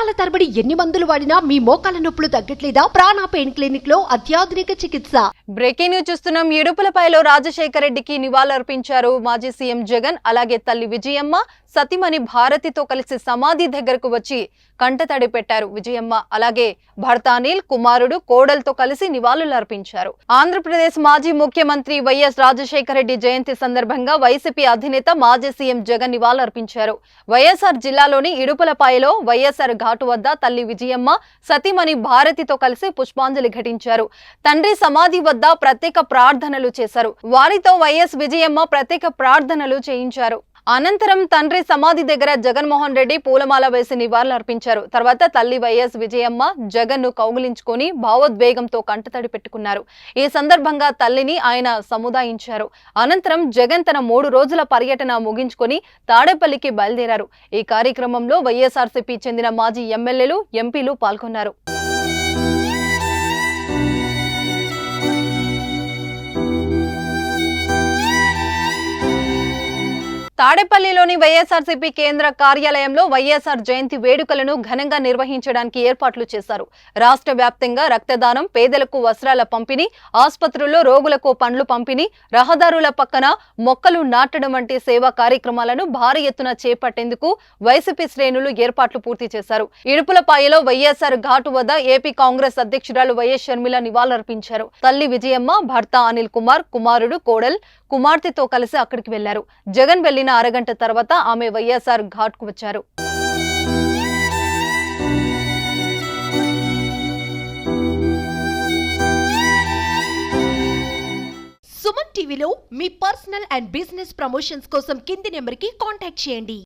సంవత్సరాల తరబడి ఎన్ని మందులు వాడినా మీ మోకాల నొప్పులు తగ్గట్లేదా? ప్రాణ పెయిన్ క్లినిక్లో అత్యాధునిక చికిత్స. బ్రేకింగ్ న్యూస్ చూస్తున్నాం. ఇడుపులపైలో రాజశేఖర రెడ్డికి నివాళులర్పించారు మాజీ సీఎం జగన్ అలాగే తల్లి విజయమ్మ సతిమణి భారతితో కలిసి సమాధి దగ్గరకు వచ్చి కంటతడి పెట్టారు విజయమ్మ. అలాగే భర్త అనిల్ కుమారుడు కోడలతో కలిసి నివాళులర్పించారు. ఆంధ్రప్రదేశ్ మాజీ ముఖ్యమంత్రి వైఎస్ రాజశేఖర రెడ్డి జయంతి సందర్భంగా వైసీపీ అధినేత మాజీ సీఎం జగన్ నివాళులర్పించారు. వైఎస్ఆర్ జిల్లాలోని ఇడుపులపాయలో వైఎస్ఆర్ ఘాటు వద్ద తల్లి విజయమ్మ సతీమణి భారతితో కలిసి పుష్పాంజలి ఘటించారు. తండ్రి సమాధి వద్ద ప్రత్యేక ప్రార్థనలు చేశారు. వారితో వైఎస్ విజయమ్మ ప్రత్యేక ప్రార్థనలు చేయించారు. అనంతరం తండ్రి సమాధి దగ్గర జగన్మోహన్ రెడ్డి పూలమాల వేసి నివాళులు అర్పించారు తర్వాత తల్లి వైఎస్ విజయమ్మ జగన్ను కౌగిలించుకొని భావోద్వేగంతో కంటతడి పెట్టుకున్నారు. ఈ సందర్భంగా తల్లిని ఆయన సముదాయించారు. అనంతరం జగన్ తన మూడు రోజుల పర్యటన ముగించుకొని తాడేపల్లికి బయలుదేరారు. ఈ కార్యక్రమంలో వైఎస్ఆర్సీపీ చెందిన మాజీ ఎమ్మెల్యేలు ఎంపీలు పాల్గొన్నారు. తాడేపల్లిలోని వైఎస్ఆర్సీపీ కేంద్ర కార్యాలయంలో వైఎస్ఆర్ జయంతి వేడుకలను ఘనంగా నిర్వహించడానికి ఏర్పాట్లు చేశారు. రాష్ట్ర వ్యాప్తంగా రక్తదానం పేదలకు వస్త్రాల పంపిణీ ఆసుపత్రుల్లో రోగులకు పండ్లు పంపిణీ రహదారుల పక్కన మొక్కలు నాటడం వంటి సేవా కార్యక్రమాలను భారీ ఎత్తున చేపట్టేందుకు వైసీపీ శ్రేణులు ఏర్పాట్లు పూర్తి చేశారు. ఇడుపులపాయలో వైఎస్ఆర్ ఘాటు వద్ద ఏపీ కాంగ్రెస్ అధ్యక్షురాలు వైఎస్ షర్మిల నివాళులర్పించారు. తల్లి విజయమ్మ భర్త అనిల్ కుమార్ కుమారుడు కోడల్ కుమార్తెతో కలిసి అక్కడికి వెళ్ళారు జగన్ వెళ్ళిన అరగంట తర్వాత ఆమె వైఎస్ఆర్ ఘాట్కు వచ్చారు. సుమన్ టీవీలో మీ పర్సనల్ అండ్ బిజినెస్ ప్రమోషన్స్ కోసం కింది నెంబర్కి కాంటాక్ట్ చేయండి.